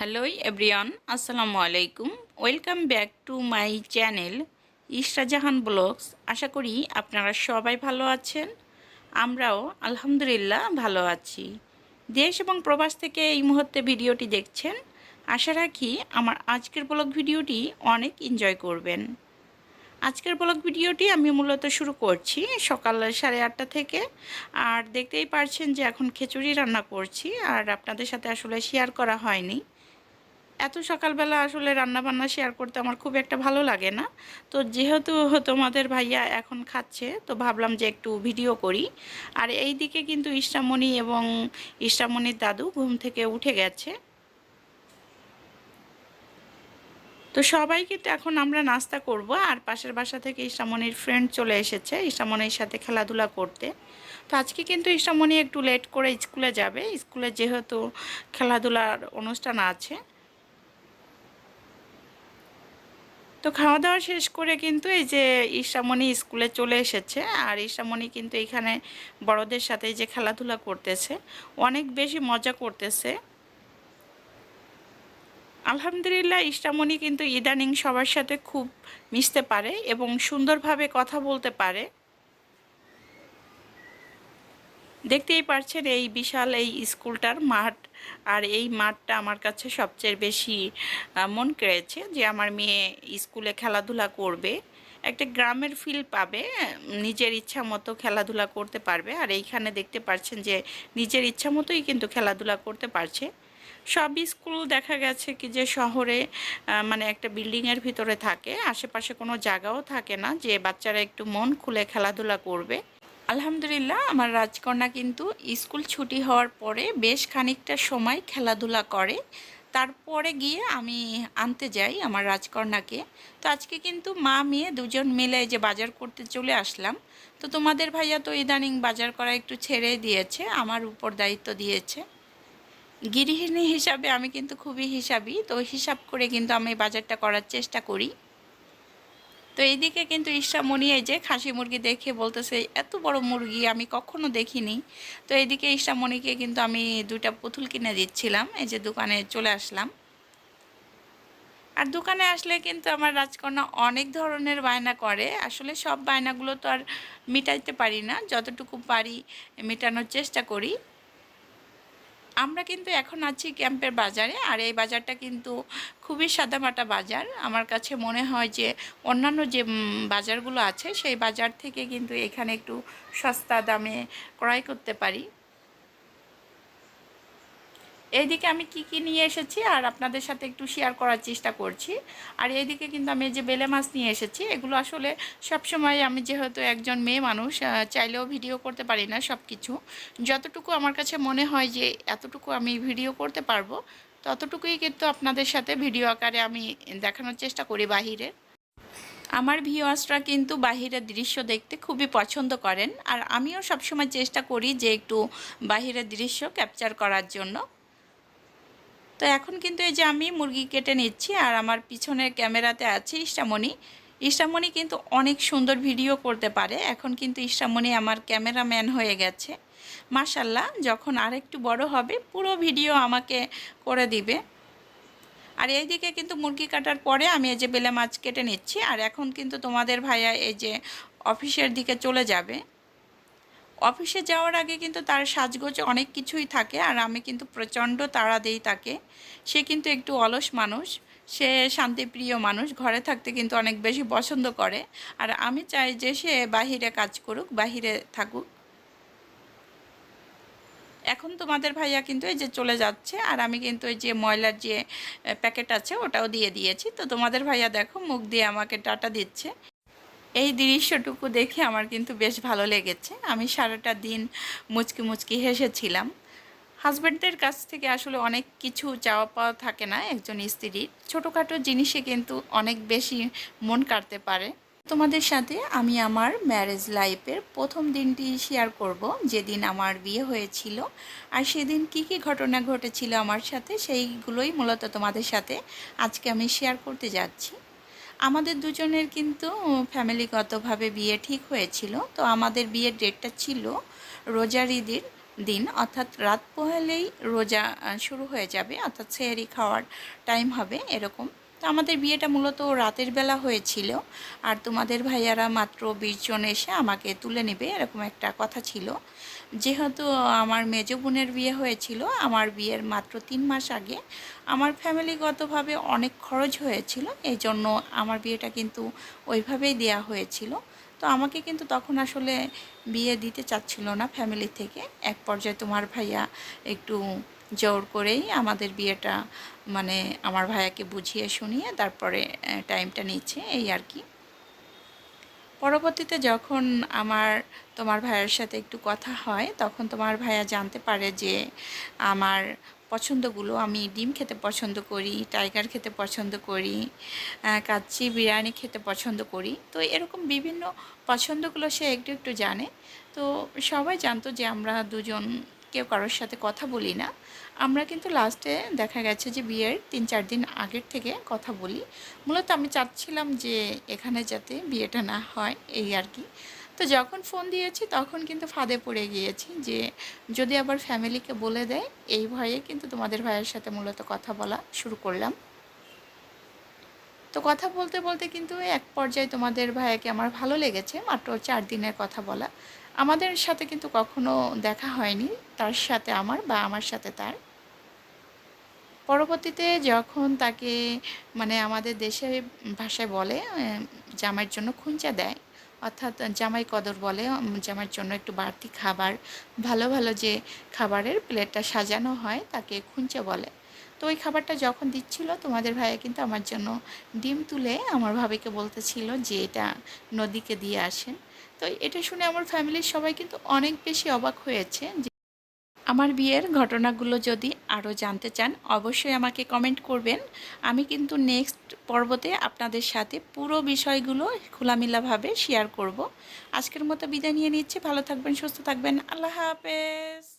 Hello everyone আসসালামু আলাইকুম welcome back to my channel Ishrajahan vlogs আশা করি আপনারা সবাই ভালো আছেন। আমরাও আলহামদুলিল্লাহ ভালো আছি। দেশ এবং প্রবাস থেকে এই মুহূর্তে ভিডিওটি দেখছেন। আশা রাখি আমার আজকের ব্লগ ভিডিওটি অনেক এনজয় করবেন। আজকের ব্লগ ভিডিওটি আমি মূলত শুরু করছি সকাল সাড়ে আটটা থেকে। আর দেখতেই পারছেন যে এখন খিচুড়ি রান্না করছি। আর আপনাদের সাথে আসলে শেয়ার করা হয়নি। এত সকালবেলা আসলে রান্না বান্না শেয়ার করতে আমার খুব একটা ভালো লাগে না। তো যেহেতু তোমাদের ভাইয়া এখন খাচ্ছে, তো ভাবলাম যে একটু ভিডিও করি। আর এই দিকে কিন্তু ইষ্টামণি এবং ইষ্টামণির দাদু ঘুম থেকে উঠে গেছে। তো সবাই কিন্তু এখন আমরা নাস্তা করব, আর পাশের বাসা থেকে ইসামনির ফ্রেন্ড চলে এসেছে ইসামনির সাথে খেলাধুলা করতে। তো আজকে কিন্তু ইসামনি একটু লেট করে স্কুলে যাবে। স্কুলে যেহেতু খেলাধুলার অনুষ্ঠান আছে তো খাওয়া দাওয়া শেষ করে কিন্তু এই যে ঈশামণি স্কুলে চলে এসেছে। আর ঈশামণি কিন্তু এখানে বড়দের সাথে যে খেলাধুলা করতেছে। অনেক বেশি মজা করতেছে। আলহামদুলিল্লাহ ইষ্টামণি কিন্তু ইদানিং সবার সাথে খুব মিশতে পারে এবং সুন্দরভাবে কথা বলতে পারে। দেখতেই পারছেন এই বিশাল এই স্কুলটার মাঠ। আর এই মাঠটা আমার কাছে সবচেয়ে বেশি মন কেড়েছে যে আমার মেয়ে স্কুলে খেলাধুলা করবে। একটা গ্রামের ফিল পাবে, নিজের ইচ্ছা মতো খেলাধুলা করতে পারবে। আর এইখানে দেখতে পারছেন যে নিজের ইচ্ছা মতোই কিন্তু খেলাধুলা করতে পারছে। সব স্কুল দেখা গেছে কি যে শহরে মানে একটা বিল্ডিংয়ের ভিতরে থাকে, আশেপাশে কোনো জায়গাও থাকে না যে বাচ্চারা একটু মন খুলে খেলাধুলা করবে। আলহামদুলিল্লাহ, আমার রাজকন্যা কিন্তু স্কুল ছুটি হওয়ার পরে বেশ খানিকটা সময় খেলাধুলা করে। তারপরে গিয়ে আমি আনতে যাই আমার রাজকন্যাকে। তো আজকে কিন্তু মা, মেয়ে দুজন মিলে যে বাজার করতে চলে আসলাম। তো তোমাদের ভাইয়া তো ইদানিং বাজার করা একটু ছেড়ে দিয়েছে, আমার উপর দায়িত্ব দিয়েছে। গৃহিণী হিসাবে আমি কিন্তু খুবই হিসাবই তো হিসাব করে কিন্তু আমি বাজারটা করার চেষ্টা করি। তো এইদিকে কিন্তু ঈশামণি এই যে খাসি মুরগি দেখে বলতেছে, এত বড় মুরগি আমি কখনো দেখিনি। তো এইদিকে ঈশামণিকে কিন্তু আমি দুইটা পুতুল কিনে দিচ্ছিলাম, এই যে দোকানে চলে আসলাম। আর দোকানে আসলে কিন্তু আমার রাজকন্যা অনেক ধরনের বায়না করে। আসলে সব বায়নাগুলো তো আর মিটাইতে পারি না, যতটুকু পারি মেটানোর চেষ্টা করি। আমরা কিন্তু এখন আছি ক্যাম্পের বাজারে, আর এই বাজারটা কিন্তু খুবই সাদামাটা বাজার। আমার কাছে মনে হয় যে অন্যান্য যে বাজারগুলো আছে, সেই বাজার থেকে কিন্তু এখানে একটু সস্তা দামে ক্রয় করতে পারি। এইদিকে আমি কি কি নিয়ে এসেছি আর আপনাদের সাথে একটু শেয়ার করার চেষ্টা করছি। আর এইদিকে কিন্তু আমি যে বেলে মাছ নিয়ে এসেছি, এগুলো আসলে সবসময় আমি যেহেতু একজন মেয়ে মানুষ চাইলেও ভিডিও করতে পারি না সব কিছু যতটুকু আমার কাছে মনে হয় যে এতটুকু আমি ভিডিও করতে পারব, ততটুকুই কিন্তু আপনাদের সাথে ভিডিও আকারে আমি দেখানোর চেষ্টা করি বাহিরের আমার ভিউয়ার্সরা কিন্তু বাহিরের দৃশ্য দেখতে খুবই পছন্দ করেন, আর আমিও সবসময় চেষ্টা করি যে একটু বাহিরের দৃশ্য ক্যাপচার করার জন্য। তো এখন কিন্তু এই যে আমি মুরগি কেটে নিচ্ছি আর আমার পিছনের ক্যামেরাতে আছে ইষ্টামণি। ইষ্টামণি কিন্তু অনেক সুন্দর ভিডিও করতে পারে। এখন কিন্তু ইষ্টামণি আমার ক্যামেরাম্যান হয়ে গেছে। মাশাল্লাহ যখন আরেকটু বড় হবে, পুরো ভিডিও আমাকে করে দিবে। আর এইদিকে কিন্তু মুরগি কাটার পরে আমি এই যে বেলে মাছ কেটে নিচ্ছি। আর এখন কিন্তু তোমাদের ভাইয়া এই যে অফিসের দিকে চলে যাবে। অফিসে যাওয়ার আগে কিন্তু তার সাজগোজে অনেক কিছুই থাকে আর আমি কিন্তু প্রচণ্ড তাড়া দেই তাকে। সে কিন্তু একটু অলস মানুষ, সে শান্তিপ্রিয় মানুষ, ঘরে থাকতে কিন্তু অনেক বেশি পছন্দ করে। আর আমি চাই যে সে বাহিরে কাজ করুক, বাহিরে থাকুক। এখন তোমাদের ভাইয়া কিন্তু এই যে চলে যাচ্ছে আর আমি কিন্তু এই যে ময়লার যে প্যাকেট আছে ওটাও দিয়ে দিয়েছি। তো তোমাদের ভাইয়া দেখো মুখ দিয়ে আমাকে টাটা দিচ্ছে। এই দৃশ্যটুকু দেখে আমার কিন্তু বেশ ভালো লেগেছে। আমি সারাটা দিন মুচকি মুচকি হেসেছিলাম। হাজব্যান্ডদের কাছ থেকে আসলে অনেক কিছু চাওয়া পাওয়া থাকে না একজন স্ত্রীর। ছোটোখাটো জিনিসে কিন্তু অনেক বেশি মন কাটতে পারে। তোমাদের সাথে আমি আমার ম্যারেজ লাইফের প্রথম দিনটি শেয়ার করব, যেদিন আমার বিয়ে হয়েছিল। আর সেদিন কি কি ঘটনা ঘটেছিল আমার সাথে, সেইগুলোই মূলত তোমাদের সাথে আজকে আমি শেয়ার করতে যাচ্ছি। আমাদের দুজনের কিন্তু ফ্যামিলিগতভাবে বিয়ে ঠিক হয়েছিল। তো আমাদের বিয়ের ডেটটা ছিল রোজার ঈদের দিন, অর্থাৎ রাত পোহালেই রোজা শুরু হয়ে যাবে, অর্থাৎ সেহরি খাওয়ার টাইম হবে এরকম। তো আমাদের বিয়েটা মূলত রাতের বেলা হয়েছিল। আর তোমাদের ভাইয়ারা মাত্র বিশ জন এসে আমাকে তুলে নেবে, এরকম একটা কথা ছিল। যেহেতু আমার মেজ বোনের বিয়ে হয়েছিল, আমার বিয়ের মাত্র তিন মাস আগে, আমার ফ্যামিলিগতভাবে অনেক খরচ হয়েছিল এই জন্য আমার বিয়েটা কিন্তু ওইভাবেই দেয়া হয়েছিল। তো আমাকে কিন্তু তখন আসলে বিয়ে দিতে চাচ্ছিল না ফ্যামিলি থেকে। এক পর্যায়ে তোমার ভাইয়া একটু জোর করেই আমাদের বিয়েটা মানে আমার ভাইয়াকে বুঝিয়ে শুনিয়ে তারপরে টাইমটা নিচ্ছে, এই আর কি। পরবর্তীতে যখন আমার, তোমার ভাইয়ের সাথে একটু কথা হয়, তখন তোমার ভাইয়া জানতে পারে যে আমার পছন্দগুলো আমি ডিম খেতে পছন্দ করি, টাইগার খেতে পছন্দ করি কাচ্চি বিরিয়ানি খেতে পছন্দ করি। তো এরকম বিভিন্ন পছন্দগুলো সে একটু একটু জানে। তো সবাই জানতো যে আমরা দুজন কেউ কারোর সাথে কথা বলি না। আমরা কিন্তু লাস্টে দেখা গেছে যে বিয়ের তিন চার দিন আগের থেকে কথা বলি। মূলত আমি চাচ্ছিলাম যে এখানে যাতে বিয়েটা না হয়, এই আর কি। তো যখন ফোন দিয়েছি তখন কিন্তু ফাঁদে পড়ে গিয়েছি যে যদি আবার ফ্যামিলিকে বলে দেয়, এই ভয়ে কিন্তু তোমাদের ভাইয়ের সাথে মূলত কথা বলা শুরু করলাম। তো কথা বলতে বলতে কিন্তু এক পর্যায়ে তোমাদের ভাইয়াকে আমার ভালো লেগেছে, মাত্র চার দিনের কথা বলা। আমাদের সাথে কিন্তু কখনো দেখা হয়নি, তার সাথে আমার বা আমার সাথে তার। পরবর্তীতে যখন তাকে মানে আমাদের দেশে ভাষায় বলে জামাইয়ের জন্য খুঞ্চা দেয়, অর্থাৎ জামাই কদর বলে জামাইয়ের জন্য একটু বাড়তি খাবার, ভালো ভালো যে খাবারের প্লেটটা সাজানো হয়, তাকে খুঞ্চা বলে। তো ওই খাবারটা যখন দিচ্ছিল, তোমাদের ভাইয়া কিন্তু আমার জন্য ডিম তুলে আমার ভাবিকে বলতেছিল যে এটা নদীকে দিয়ে আসেন। তো এটা শুনে আমার ফ্যামিলির সবাই কিন্তু অনেক বেশি অবাক হয়েছে যে আমার বিয়ের ঘটনাগুলো যদি আরও জানতে চান, অবশ্যই আমাকে কমেন্ট করবেন। আমি কিন্তু নেক্সট পর্বতে আপনাদের সাথে পুরো বিষয়গুলো খোলামেলাভাবে শেয়ার করব। আজকের মতো বিদায় নিয়ে নিচ্ছি। ভালো থাকবেন, সুস্থ থাকবেন। আল্লাহ হাফেজ।